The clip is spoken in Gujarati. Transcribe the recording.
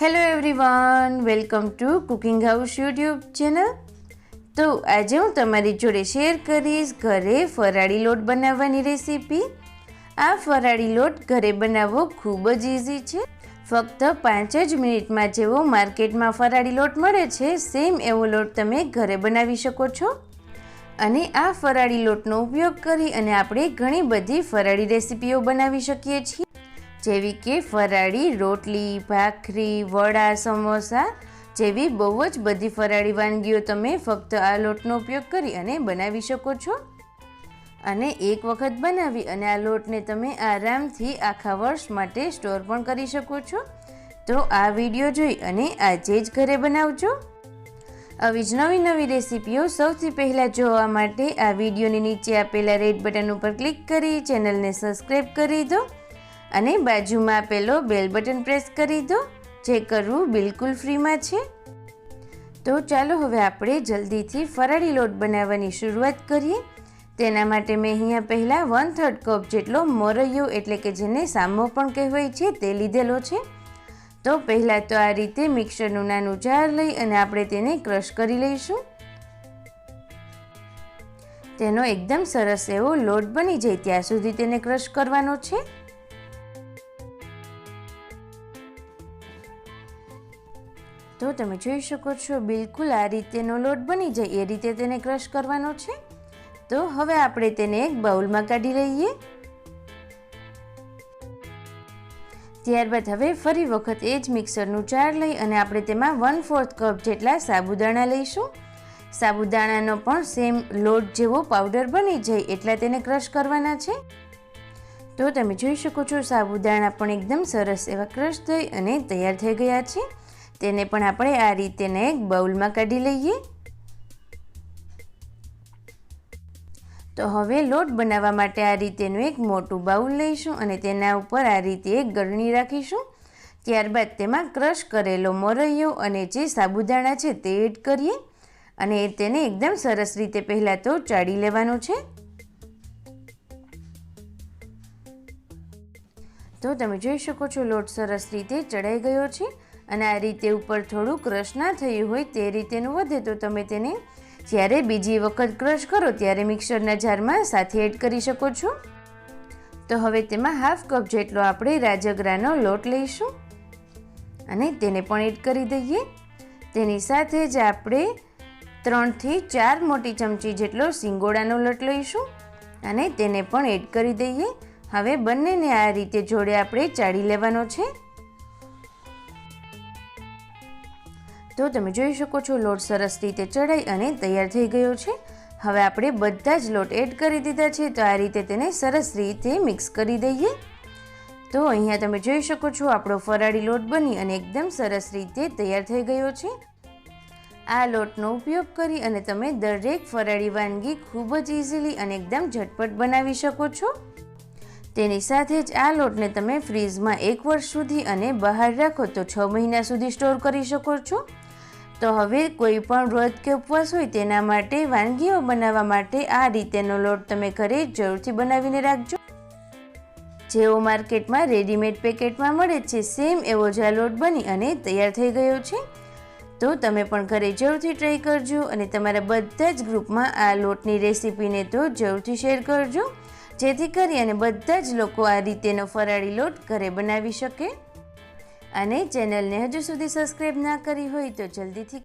Hello everyone welcome to cooking house YouTube channel તો આજે હું તમારી જોડે શેર કરીશ ઘરે ફરાળી લોટ બનાવવાની રેસીપી આ ફરાળી લોટ ઘરે બનાવવો ખૂબ જ ઇઝી છે. ફક્ત પાંચ જ મિનિટમાં જેવો માર્કેટમાં ફરાળી લોટ મળે છે સેમ એવો લોટ તમે ઘરે બનાવી શકો છો. અને આ ફરાળી લોટનો ઉપયોગ કરી અને આપણે ઘણી બધી ફરાળી રેસીપીઓ બનાવી શકીએ છીએ. જેવી કે ફરાળી, રોટલી, ભાખરી, વડા, સમોસા જેવી બહુ જ બધી ફરાળી વાનગીઓ તમે ફક્ત આ લોટનો ઉપયોગ કરી અને બનાવી શકો છો. અને એક વખત બનાવી અને આ લોટને તમે આરામથી આખા વર્ષ માટે સ્ટોર પણ કરી શકો છો. તો આ વીડિયો જોઈ અને આજે જ ઘરે બનાવજો. આવી જ નવી નવી રેસીપીઓ સૌથી પહેલાં જોવા માટે આ વિડીયોની નીચે આપેલા રેડ બટન ઉપર ક્લિક કરી ચેનલને સબસ્ક્રાઈબ કરી દો. અને બાજુમાં પેલો બેલ બટન પ્રેસ કરી દો, જે કરવું બિલકુલ ફ્રીમાં છે. તો ચાલો હવે આપણે જલ્દીથી ફરાળી લોટ બનાવવાની શરૂઆત કરીએ. તેના માટે મેં અહીંયા પહેલાં વન થર્ડ કપ જેટલો મોરૈયો, એટલે કે જેને સામો પણ કહેવાય છે, તે લીધેલો છે. તો પહેલાં તો આ રીતે મિક્સરનું નાનું જાર લઈ અને આપણે તેને ક્રશ કરી લઈશું. તેનો એકદમ સરસ એવો લોટ બની જાય, ત્યાં સુધી તેને ક્રશ કરવાનો છે. તો તમે જોઈ શકો છો, બિલકુલ આ રીતેનો લોટ બની જાય. એ રીતે તેને ક્રશ કરવાનો છે. તો હવે આપણે તેને એક બાઉલમાં કાઢી લઈએ. ત્યારબાદ હવે ફરી વખત એ જ મિક્સરનું ચાર લઈ અને આપણે તેમાં વન ફોર્થ કપ જેટલા સાબુદાણા લઈશું. સાબુદાણાનો પણ સેમ લોટ જેવો પાવડર બની જાય એટલા તેને ક્રશ કરવાના છે. તો તમે જોઈ શકો છો, સાબુદાણા પણ એકદમ સરસ એવા ક્રશ થઈ અને તૈયાર થઈ ગયા છે. તેને પણ આપણે આ રીતેને એક બાઉલમાં કાઢી લઈએ. તો હવે લોટ બનાવવા માટે આ રીતેનું એક મોટું બાઉલ લઈશું અને તેના ઉપર આ રીતે એક ગરણી રાખીશું. ત્યારબાદ તેમાં ક્રશ કરેલો મોરૈયો અને જે સાબુદાણા છે તે એડ કરીએ અને તેને એકદમ સરસ રીતે પહેલાં તો ચાળી લેવાનું છે. તો તમે જોઈ શકો છો લોટ સરસ રીતે ચડાઈ ગયો છે. અને આ રીતે ઉપર થોડું ક્રશ ના થયું હોય તે રીતેનું વધે તો તમે તેને જ્યારે બીજી વખત ક્રશ કરો ત્યારે મિક્સરના જારમાં સાથે એડ કરી શકો છો. તો હવે તેમાં હાફ કપ જેટલો આપણે રાજગરાનો લોટ લઈશું અને તેને પણ એડ કરી દઈએ. તેની સાથે જ આપણે ત્રણથી ચાર મોટી ચમચી જેટલો સિંગોડાનો લોટ લઈશું અને તેને પણ એડ કરી દઈએ. હવે બંનેને આ રીતે જોડે આપણે ચાળી લેવાનો છે. તો તમે જોઈ શકો છો, લોટ સરસ રીતે ચડાઈ અને તૈયાર થઈ ગયો છે. હવે આપણે બધા જ લોટ એડ કરી દીધા છે, તો આ રીતે તેને સરસ રીતે મિક્સ કરી દઈએ. તો અહીંયા તમે જોઈ શકો છો, આપણો ફરાળી લોટ બની અને એકદમ સરસ રીતે તૈયાર થઈ ગયો છે. આ લોટનો ઉપયોગ કરી અને તમે દરેક ફરાળી વાનગી ખૂબ જ ઇઝીલી અને એકદમ ઝટપટ બનાવી શકો છો. તેની સાથે જ આ લોટને તમે ફ્રીજમાં એક વર્ષ સુધી અને બહાર રાખો તો છ મહિના સુધી સ્ટોર કરી શકો છો. તો હવે કોઈ પણ વ્રત કે ઉપવાસ હોય તેના માટે વાનગીઓ બનાવવા માટે આ રીતેનો લોટ તમે ઘરે જરૂરથી બનાવીને રાખજો. જેવો માર્કેટમાં રેડીમેડ પેકેટમાં મળે છે સેમ એવો જ આ લોટ બની અને તૈયાર થઈ ગયો છે. તો તમે પણ ઘરે જરૂરથી ટ્રાય કરજો અને તમારા બધા જ ગ્રુપમાં આ લોટની રેસીપીને તો જરૂરથી શેર કરજો. જેથી કરી અને બધા જ લોકો આ રીતેનો ફરાળી લોટ ઘરે બનાવી શકે. અને ચેનલને હજુ સુધી સબસ્ક્રાઈબ ના કરી હોય તો જલ્દીથી